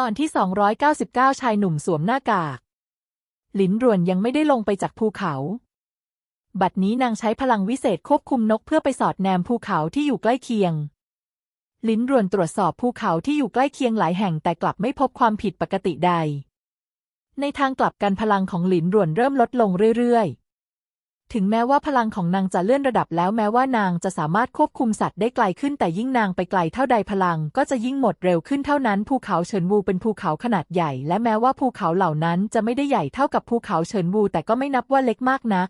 ตอนที่ 299 ชายหนุ่มสวมหน้ากาก หลินรวนยังไม่ได้ลงไปจากภูเขา บัดนี้นางใช้พลังวิเศษควบคุมนกเพื่อไปสอดแนมภูเขาที่อยู่ใกล้เคียงหลินรวนตรวจสอบภูเขาที่อยู่ใกล้เคียงหลายแห่งแต่กลับไม่พบความผิดปกติใด ในทางกลับกันพลังของหลินรวนเริ่มลดลงเรื่อยๆ ถึงแม้ว่าพลังของนางจะเลื่อนระดับแล้วแม้ว่านางจะสามารถควบคุมสัตว์ได้ไกลขึ้นแต่ยิ่งนางไปไกลเท่าใดพลังก็จะยิ่งหมดเร็วขึ้นเท่านั้น ภูเขาเฉินวูเป็นภูเขาขนาดใหญ่ และแม้ว่าภูเขาเหล่านั้นจะไม่ได้ใหญ่เท่ากับภูเขาเฉินวูแต่ก็ไม่นับว่าเล็กมากนัก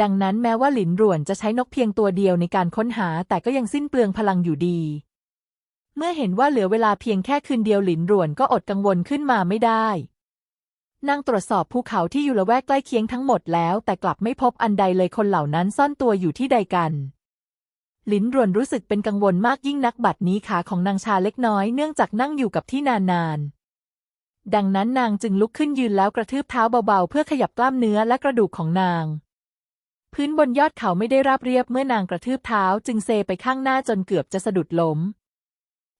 ดังนั้นแม้ว่าหลินหลวนจะใช้นกเพียงตัวเดียวในการค้นหาแต่ก็ยังสิ้นเปลืองพลังอยู่ดี เมื่อเห็นว่าเหลือเวลาเพียงแค่คืนเดียวหลินหลวนก็อดกังวลขึ้นมาไม่ได้ นางตรวจสอบภูเขาที่อยู่ละแวกใกล้เคียงทั้งหมดแล้ว แต่กลับไม่พบอันใดเลยคนเหล่านั้นซ่อนตัวอยู่ที่ใดกันลินรวนรู้สึกเป็นกังวลมากยิ่งนักบัดนี้ขาของนางชาเล็กน้อยเนื่องจากนั่งอยู่กับที่นานๆดังนั้นนางจึงลุกขึ้นยืนแล้วกระทืบเท้าเบาๆ เพื่อขยับกล้ามเนื้อและกระดูกของนาง พื้นบนยอดเขาไม่ได้ราบเรียบเมื่อนางกระทืบเท้าจึงเซไปข้างหน้าจนเกือบจะสะดุดล้ม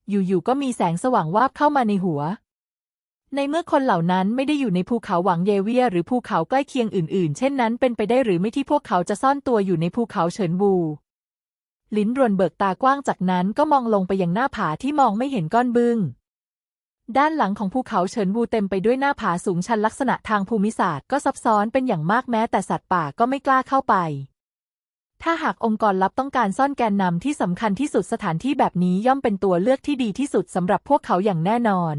อยู่ๆก็มีแสงสว่างวาบเข้ามาในหัว ในเมื่อคนเหล่านั้นไม่ได้อยู่ในภูเขาหวังเยเวียหรือภูเขาใกล้เคียงอื่นๆ เช่นนั้นเป็นไปได้หรือไม่ที่พวกเขาจะซ่อนตัวอยู่ในภูเขาเฉินบูลิ้นรวนเบิกตากว้างจากนั้นก็มองลงไปยังหน้าผาที่มองไม่เห็นก้อนบึง้ง ด้านหลังของภูเขาเฉินบูเต็มไปด้วยหน้าผาสูงชันลักษณะทางภูมิศาสตร์ก็ซับซ้อนเป็นอย่างมากแม้แต่สัตว์ป่าก็ไม่กล้าเข้าไป ถ้าหากองค์กรลับต้องการซ่อนแกนนำที่สำคัญที่สุดสถานที่แบบนี้ย่อมเป็นตัวเลือกที่ดีที่สุดสำหรับพวกเขาอย่างแน่นอน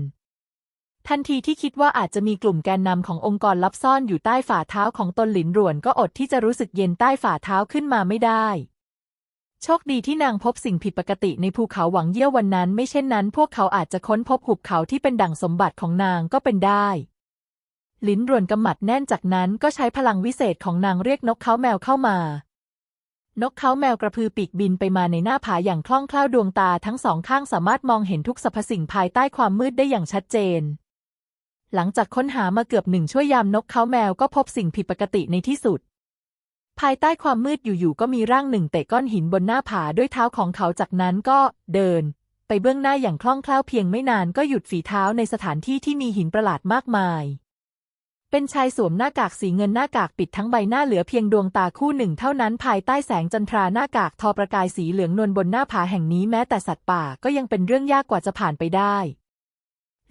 ทันทีที่คิดว่าอาจจะมีกลุ่มแกนนำขององค์กรลับซ่อนอยู่ใต้ฝ่าเท้าของตนหลินหลวนก็อดที่จะรู้สึกเย็นใต้ฝ่าเท้าขึ้นมาไม่ได้ โชคดีที่นางพบสิ่งผิดปกติในภูเขาหวังเยี่ยววันนั้น ไม่เช่นนั้น พวกเขาอาจจะค้นพบหุบเขาที่เป็นดั่งสมบัติของนางก็เป็นได้ลิ้นรวนกำหมัดแน่นจากนั้นก็ใช้พลังวิเศษของนางเรียกนกเขาแมวเข้ามา นกเขาแมวกระพือปีกบินไปมาในหน้าผาอย่างคล่องแคล่วดวงตาทั้งสองข้างสามารถมองเห็นทุกสรรพสิ่งภายใต้ความมืดได้อย่างชัดเจน หลังจากค้นหามาเกือบหนึ่งชั่วยามนกเขาแมวก็พบสิ่งผิดปกติในที่สุด ภายใต้ความมืดอยู่ๆก็มีร่างหนึ่งเตะก้อนหินบนหน้าผาด้วยเท้าของเขาจากนั้นก็เดิน ไปเบื้องหน้าอย่างคล่องแคล่วเพียงไม่นานก็หยุดฝีเท้าในสถานที่ที่มีหินประหลาดมากมาย เป็นชายสวมหน้ากากสีเงินหน้ากากปิดทั้งใบหน้าเหลือเพียงดวงตาคู่หนึ่งเท่านั้นภายใต้แสงจันทราหน้ากากทอประกายสีเหลืองนวลบนหน้าผาแห่งนี้แม้แต่สัตว์ป่าก็ยังเป็นเรื่องยากกว่าจะผ่านไปได้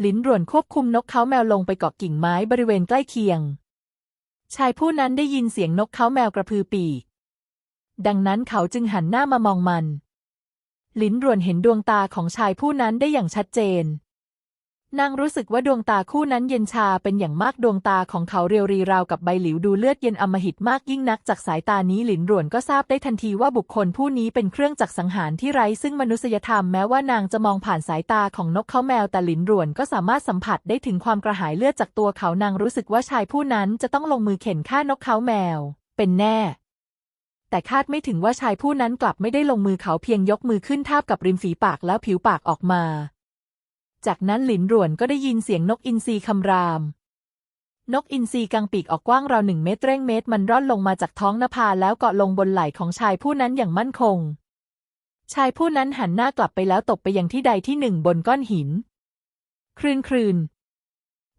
ลิ้นรวนควบคุมนกเขาแมวลงไปเกาะกิ่งไม้บริเวณใกล้เคียง ชายผู้นั้นได้ยินเสียงนกเขาแมวกระพือปีก ดังนั้นเขาจึงหันหน้ามามองมัน ลิ้นรวนเห็นดวงตาของชายผู้นั้นได้อย่างชัดเจน นางรู้สึกว่าดวงตาคู่นั้นเย็นชาเป็นอย่างมากดวงตาของเขาเรียวรีราวกับใบหลิวดูเลือดเย็นอำมหิตมากยิ่งนักจากสายตานี้หลินรวนก็ทราบได้ทันทีว่าบุคคลผู้นี้เป็นเครื่องจักรสังหารที่ไร้ซึ่งมนุษยธรรมแม้ว่านางจะมองผ่านสายตาของนกเขาแมวแต่หลินรวนก็สามารถสัมผัสได้ถึงความกระหายเลือดจากตัวเขานางรู้สึกว่าชายผู้นั้นจะต้องลงมือเข็นฆ่านกเขาแมว เป็นแน่แต่คาดไม่ถึงว่าชายผู้นั้นกลับไม่ได้ลงมือเขาเพียงยกมือขึ้นทาบกับริมฝีปากแล้วผิวปากออกมา จากนั้นหลินหลวนก็ได้ยินเสียงนกอินทรีคำราม นกอินทรีกังปีกออกกว้างราวหนึ่งเมตรเร่งเมตร มันร่อนลงมาจากท้องนภาแล้วเกาะลงบนไหล่ของชายผู้นั้นอย่างมั่นคง ชายผู้นั้นหันหน้ากลับไปแล้วตกไปยังที่ใดที่หนึ่งบนก้อนหินครืนครืน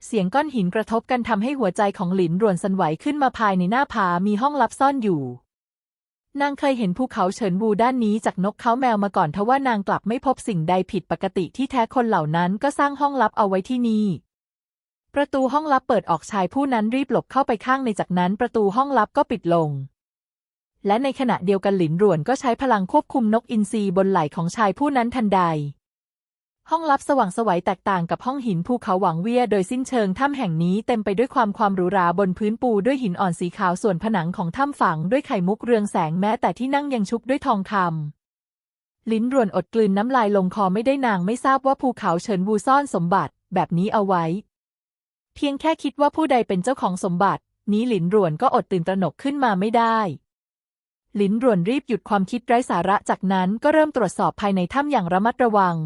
เสียงก้อนหินกระทบกันทำให้หัวใจของหลินรวนสั่นไหวขึ้นมาภายในหน้าผามีห้องลับซ่อนอยู่ นางเคยเห็นภูเขาเฉินบูด้านนี้จากนกเขาแมวมาก่อนทว่านางกลับไม่พบสิ่งใดผิดปกติที่แท้คนเหล่านั้นก็สร้างห้องลับเอาไว้ที่นี่ ประตูห้องลับเปิดออกชายผู้นั้นรีบหลบเข้าไปข้างในจากนั้นประตูห้องลับก็ปิดลง และในขณะเดียวกันหลินรวนก็ใช้พลังควบคุมนกอินทรีบนไหล่ของชายผู้นั้นทันใด ห้องลับสว่างสวัยแตกต่างกับห้องหินภูเขาหวังเวีย โดยสิ้นเชิงถ้ำแห่งนี้เต็มไปด้วยความความหรูหราบนพื้นปูด้วยหินอ่อนสีขาวส่วนผนังของถ้ำฝังด้วยไข่มุกเรืองแสงแม้แต่ที่นั่งยังชุบด้วยทองคำลิ้นรวนอดกลืนน้ำลายลงคอไม่ได้นางไม่ทราบว่าภูเขาเฉินวูซ่อนสมบัติ แบบนี้เอาไว้ เพียงแค่คิดว่าผู้ใดเป็นเจ้าของสมบัติ นี้หลินรวนก็อดตื่นตระหนกขึ้นมาไม่ได้ลินรวนรีบหยุดความคิดไร้สาระจากนั้นก็เริ่มตรวจสอบภายในถ้ำอย่างระมัดระวัง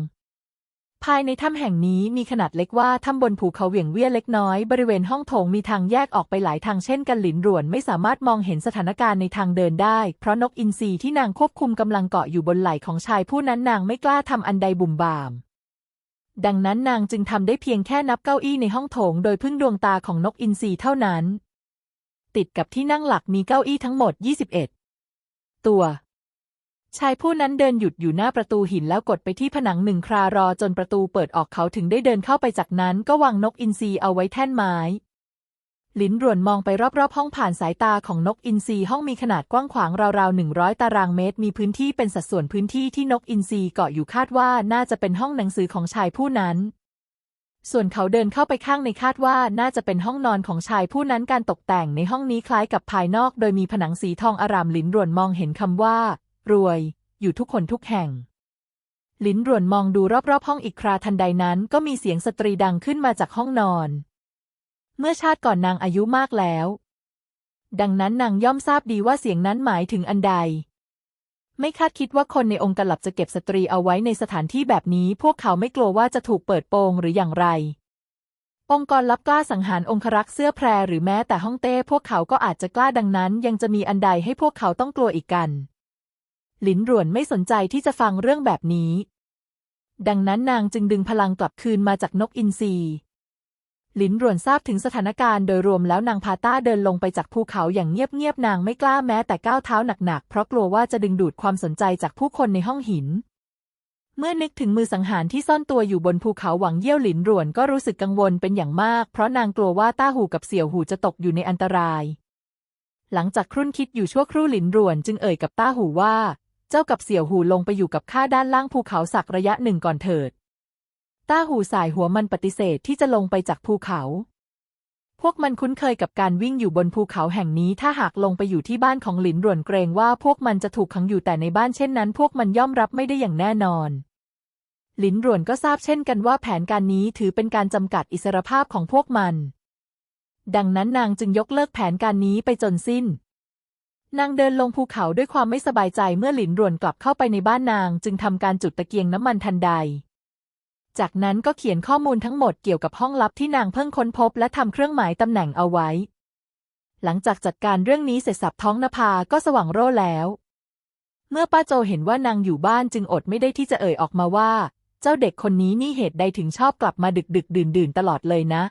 ภายในถ้ำแห่งนี้มีขนาดเล็กว่าถ้ำบนภูเขาเหวี่ยงเวียเล็กน้อย บริเวณห้องโถงมีทางแยกออกไปหลายทางเช่นกันหลินรวนไม่สามารถมองเห็นสถานการณ์ในทางเดินได้ เพราะนกอินทรีที่นางควบคุมกำลังเกาะอยู่บนไหล่ของชายผู้นั้นนางไม่กล้าทำอันใดบุ่มบ่าม ดังนั้นนางจึงทำได้เพียงแค่นับเก้าอี้ในห้องโถง โดยพึ่งดวงตาของนกอินทรีเท่านั้น ติดกับที่นั่งหลักมีเก้าอี้ทั้งหมด 21 ตัว ชายผู้นั้นเดินหยุดอยู่หน้าประตูหินแล้วกดไปที่ผนังหนึ่งครารอจนประตูเปิดออกเขาถึงได้เดินเข้าไปจากนั้นก็วางนกอินทรีเอาไว้แท่นไม้หลินรวนมองไปรอบๆ ห้องผ่านสายตาของนกอินทรีห้องมีขนาดกว้างขวางราวๆหนึ่งร้อยตารางเมตร มีพื้นที่เป็นสัดส่วนพื้นที่ที่นกอินทรีเกาะอยู่คาดว่าน่าจะเป็นห้องหนังสือของชายผู้นั้น ส่วนเขาเดินเข้าไปข้างในคาดว่าน่าจะเป็นห้องนอนของชายผู้นั้นการตกแต่งในห้องนี้คล้ายกับภายนอก โดยมีผนังสีทองอารามหลินรวนมองเห็นคำว่า รวย อยู่ทุกคนทุกแห่ง ลินรวนมองดูรอบๆ ห้องอีกคราทันใดนั้นก็มีเสียงสตรีดังขึ้นมาจากห้องนอน เมื่อชาติก่อนนางอายุมากแล้ว ดังนั้นนางย่อมทราบดีว่าเสียงนั้นหมายถึงอันใด ไม่คาดคิดว่าคนในองค์กลับจะเก็บสตรีเอาไว้ในสถานที่แบบนี้ พวกเขาไม่กลัวว่าจะถูกเปิดโปงหรืออย่างไรองค์กรลับกล้าสังหารองครักษ์เสื้อแพรหรือแม้แต่ห้องเต้พวกเขาก็อาจจะกล้าดังนั้น ยังจะมีอันใดให้พวกเขาต้องกลัวอีกกัน หลินหรวนไม่สนใจที่จะฟังเรื่องแบบนี้ ดังนั้นนางจึงดึงพลังกลับคืนมาจากนกอินทรีหลินรวนทราบถึงสถานการณ์โดยรวมแล้วนางพาต้าเดินลงไปจากภูเขาอย่างเงียบๆนางไม่กล้าแม้แต่ก้าวเท้าหนักๆ เพราะกลัวว่าจะดึงดูดความสนใจจากผู้คนในห้องหิน เมื่อนึกถึงมือสังหารที่ซ่อนตัวอยู่บนภูเขาหวังเยี่ยวหลินรวนก็รู้สึกกังวลเป็นอย่างมาก เพราะนางกลัวว่าต้าหูกับเสี่ยวหูจะตกอยู่ในอันตราย หลังจากครุ่นคิดอยู่ชั่วครู่หลินรวนจึงเอ่ยกับต้าหูว่า เจ้ากับเสี่ยวหูลงไปอยู่กับข้าด้านล่างภูเขาสักระยะหนึ่งก่อนเถิด ต้าหูสายหัวมันปฏิเสธที่จะลงไปจากภูเขา พวกมันคุ้นเคยกับการวิ่งอยู่บนภูเขาแห่งนี้ ถ้าหากลงไปอยู่ที่บ้านของหลินรวนเกรงว่าพวกมันจะถูกขังอยู่แต่ในบ้านเช่นนั้น พวกมันย่อมรับไม่ได้อย่างแน่นอนหลินรวนก็ทราบเช่นกันว่าแผนการนี้ถือเป็นการจำกัดอิสรภาพของพวกมัน ดังนั้นนางจึงยกเลิกแผนการนี้ไปจนสิ้น นางเดินลงภูเขาด้วยความไม่สบายใจเมื่อหลินรวนกลับเข้าไปในบ้านนาง จึงทำการจุดตะเกียงน้ำมันทันใด จากนั้นก็เขียนข้อมูลทั้งหมดเกี่ยวกับห้องลับที่นางเพิ่งค้นพบและทำเครื่องหมายตำแหน่งเอาไว้ หลังจากจัดการเรื่องนี้เสร็จสับท้องนภาก็สว่างโร่แล้ว เมื่อป้าโจเห็นว่านางอยู่บ้านจึงอดไม่ได้ที่จะเอ่ยออกมาว่า เจ้าเด็กคนนี้นี่เหตุใดถึงชอบกลับมาดึกดึกดื่นดื่นตลอดเลยนะ